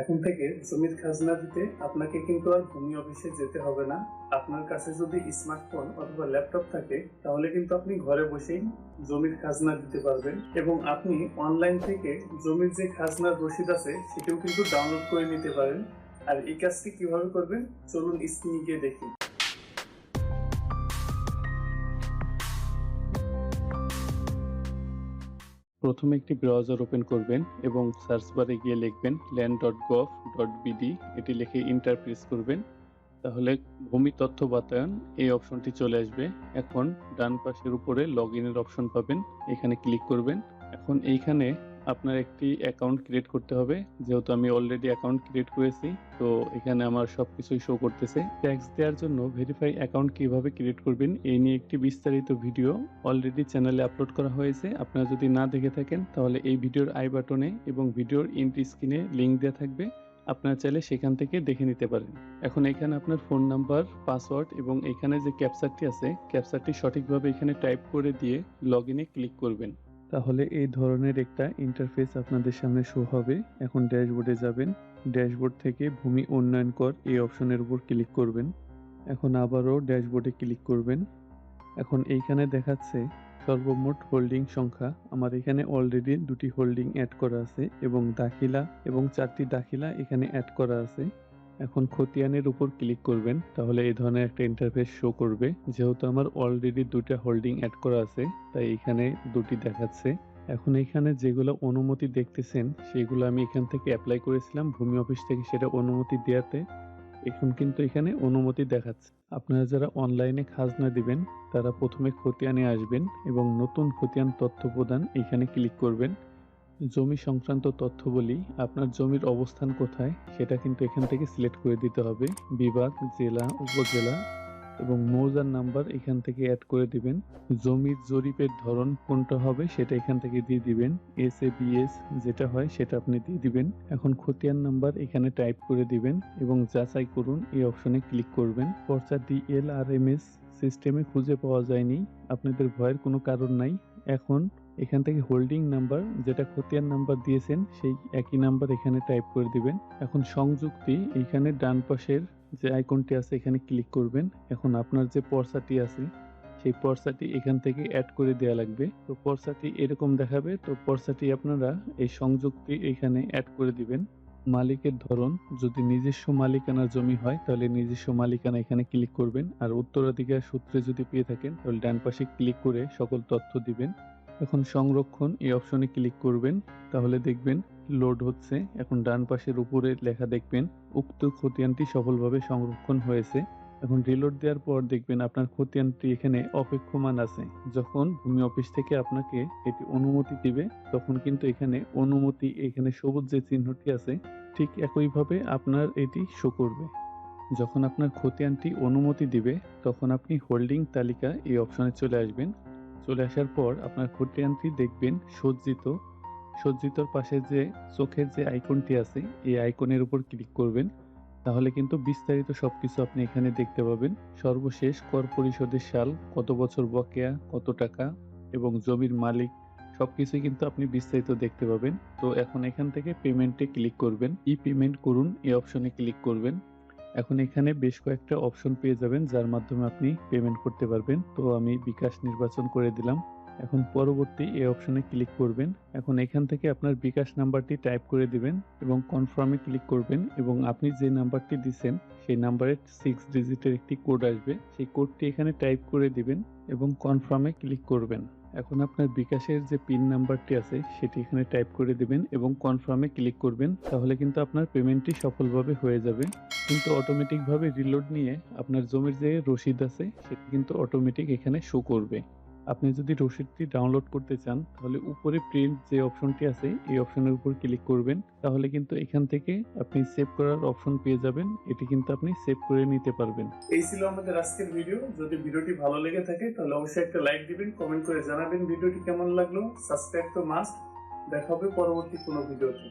এখন থেকে জমির খাজনা দিতে আপনাকে কিন্তু আর ভূমি অফিসে যেতে হবে না। আপনার কাছে যদি স্মার্টফোন অথবা ল্যাপটপ থাকে, তাহলে কিন্তু আপনি ঘরে বসেই জমির খাজনা দিতে পারবেন এবং আপনি অনলাইন থেকে জমির যে খাজনার রসিদ আছে, সেটিও কিন্তু ডাউনলোড করে নিতে পারেন। আর এই কাজটি কীভাবে করবেন? চলুন স্ক্রিনে গিয়ে দেখি। প্রথমে একটি ব্রাউজার ওপেন করবেন এবং সার্চ বারে গিয়ে লিখবেন ল্যান্ড ডট ডট এটি লিখে ইন্টার প্রেস করবেন। তাহলে ভূমি তথ্য বাতায়ন এই অপশনটি চলে আসবে। এখন ডান পাশের উপরে লগ ইনের অপশন পাবেন। এখানে ক্লিক করবেন। এখন এইখানে আপনার একটি অ্যাকাউন্ট ক্রিয়েট করতে হবে। যেহেতু আমি অলরেডি অ্যাকাউন্ট ক্রিয়েট করেছি, তো এখানে আমার সব কিছুই শো করতেছে। ট্যাক্স দেওয়ার জন্য ভেরিফাই অ্যাকাউন্ট কীভাবে ক্রিয়েট করবেন, এই নিয়ে একটি বিস্তারিত ভিডিও অলরেডি চ্যানেলে আপলোড করা হয়েছে। আপনারা যদি না দেখে থাকেন, তাহলে এই ভিডিওর আই বাটনে এবং ভিডিওর ইন্ট স্ক্রিনে লিঙ্ক দেওয়া থাকবে। আপনার চাইলে সেখান থেকে দেখে নিতে পারেন। এখন এখানে আপনার ফোন নাম্বার পাসওয়ার্ড এবং এখানে যে ক্যাপচারটি আছে ক্যাপচারটি সঠিকভাবে এখানে টাইপ করে দিয়ে লগ ইনে ক্লিক করবেন। তাহলে এই ধরনের একটা ইন্টারফেস আপনাদের সামনে শো হবে। এখন ড্যাশবোর্ডে যাবেন। ড্যাশবোর্ড থেকে ভূমি উন্নয়ন কর এই অপশনের উপর ক্লিক করবেন। এখন আবারও ড্যাশবোর্ডে ক্লিক করবেন। এখন এইখানে দেখাচ্ছে সর্বমোট হোল্ডিং সংখ্যা। আমার এখানে অলরেডি দুটি হোল্ডিং অ্যাড করা আছে এবং দাখিলা এবং চারটি দাখিলা এখানে অ্যাড করা আছে। এখন খতিয়ানের উপর ক্লিক করবেন, তাহলে এই ধরনের একটা ইন্টারফেস শো করবে। যেহেতু আমার অলরেডি দুটা হোল্ডিং অ্যাড করা আছে, তাই এখানে দুটি দেখাচ্ছে। এখন এখানে যেগুলো অনুমতি দেখতেছেন, সেগুলো আমি এখান থেকে অ্যাপ্লাই করেছিলাম ভূমি অফিস থেকে সেটা অনুমতি দেওয়াতে। এখন কিন্তু এখানে অনুমতি দেখাচ্ছে। আপনারা যারা অনলাইনে খাজনা দিবেন, তারা প্রথমে খতিয়ানে আসবেন এবং নতুন খতিয়ান তথ্য প্রদান এখানে ক্লিক করবেন। জমি সংক্রান্ত তথ্য বলি, আপনার জমির অবস্থান কোথায়, সেটা কিন্তু এখান থেকে সিলেক্ট করে দিতে হবে। বিভাগ, জেলা, উপজেলা এবং মৌজার নাম্বার এখান থেকে অ্যাড করে দিবেন। জমির জরিপের ধরন কোনটা হবে সেটা এখান থেকে দিয়ে দিবেন। এস এ বিএস যেটা হয় সেটা আপনি দিয়ে দিবেন। এখন খতিয়ান নাম্বার এখানে টাইপ করে দিবেন এবং যাচাই করুন, এই অপশনে ক্লিক করবেন। পর্চা ডিএল আর এম এস সিস্টেমে খুঁজে পাওয়া যায়নি। আপনাদের ভয়ের কোনো কারণ নাই। এখন এখান থেকে হোল্ডিং নাম্বার যেটা খতিয়ান নাম্বার দিয়েছেন, সেই একই নাম্বার এখানে টাইপ করে দিবেন। এখন সংযুক্তি এখানে ডান পাশের যে আইকনটি আছে, এখানে ক্লিক করবেন। এখন আপনার যে পর্সাটি আছে, সেই পর্সাটি এখান থেকে অ্যাড করে দেওয়া লাগবে। তো পর্সাটি এরকম দেখাবে, তো পর্সাটি আপনারা এই সংযুক্তি এখানে অ্যাড করে দিবেন। মালিকের ধরন, যদি নিজস্ব মালিকানার জমি হয়, তাহলে নিজস্ব মালিকানা এখানে ক্লিক করবেন। আর উত্তরাধিকার সূত্রে যদি পেয়ে থাকেন, তাহলে ডান পাশে ক্লিক করে সকল তথ্য দিবেন। এখন সংরক্ষণ, এই অপশনে ক্লিক করবেন। তাহলে দেখবেন লোড হচ্ছে। এখন ডান পাশের উপরে লেখা দেখবেন, উক্ত খতিয়ানটি সফলভাবে সংরক্ষণ হয়েছে। এখন রিলোড দেওয়ার পর দেখবেন আপনার খতিয়ানটি এখানে অপেক্ষমান আছে। যখন ভূমি অফিস থেকে আপনাকে এটি অনুমতি দিবে, তখন কিন্তু এখানে অনুমতি, এখানে সবুজ যে চিহ্নটি আছে, ঠিক একইভাবে আপনার এটি শো করবে। যখন আপনার খতিয়ানটি অনুমতি দিবে, তখন আপনি হোল্ডিং তালিকা এই অপশনে চলে আসবেন। চলে আসার পর আপনার খতিয়ানটি দেখবেন সজ্জিত। সজ্জিতর পাশে যে চোখের যে আইকনটি আছে, এই আইকনের উপর ক্লিক করবেন। তাহলে কিন্তু বিস্তারিত সবকিছু আপনি এখানে দেখতে পাবেন। সর্বশেষ কর পরিশোধের সাল, কত বছর বকেয়া, কত টাকা এবং জমির মালিক, সবকিছুই কিন্তু আপনি বিস্তারিত দেখতে পাবেন। তো এখন এখান থেকে পেমেন্টে ক্লিক করবেন। ই পেমেন্ট করুন, এই অপশনে ক্লিক করবেন। এখন এখানে বেশ কয়েকটা অপশন পেয়ে যাবেন, যার মাধ্যমে আপনি পেমেন্ট করতে পারবেন। তো আমি বিকাশ নির্বাচন করে দিলাম। এখন পরবর্তী এই অপশনে ক্লিক করবেন। এখন এখান থেকে আপনার বিকাশ নাম্বারটি টাইপ করে দিবেন এবং কনফার্মে ক্লিক করবেন এবং আপনি যে নাম্বারটি দিচ্ছেন সেই নাম্বারের সিক্স ডিজিটের একটি কোড আসবে। সেই কোডটি এখানে টাইপ করে দিবেন এবং কনফার্মে ক্লিক করবেন। এখন আপনার বিকাশের যে পিন নাম্বারটি আছে, সেটি এখানে টাইপ করে দিবেন এবং কনফার্মে ক্লিক করবেন। তাহলে কিন্তু আপনার পেমেন্টটি সফলভাবে হয়ে যাবে। কিন্তু অটোমেটিকভাবে রিলোড নিয়ে আপনার জমির যে রসিদ আছে, সেটি কিন্তু অটোমেটিক এখানে শো করবে। আপনি যদি রসিদটি ডাউনলোড করতে চান, তাহলে উপরে প্রিন্ট যে অপশনটি আছে, এই অপশনের উপর ক্লিক করবেন। তাহলে কিন্তু এখান থেকে আপনি সেভ করার অপশন পেয়ে যাবেন। এটি কিন্তু আপনি সেভ করে নিতে পারবেন। এই ছিল আমাদের আজকের ভিডিও যদি ভিডিওটি ভালো লেগে থাকে, তাহলে অবশ্যই একটা লাইক দিবেন কমেন্ট করে জানাবেন ভিডিওটি কেমন লাগল। সাবস্ক্রাইব তো মাস্ট দেখা হবে পরবর্তী কোনো ভিডিওতে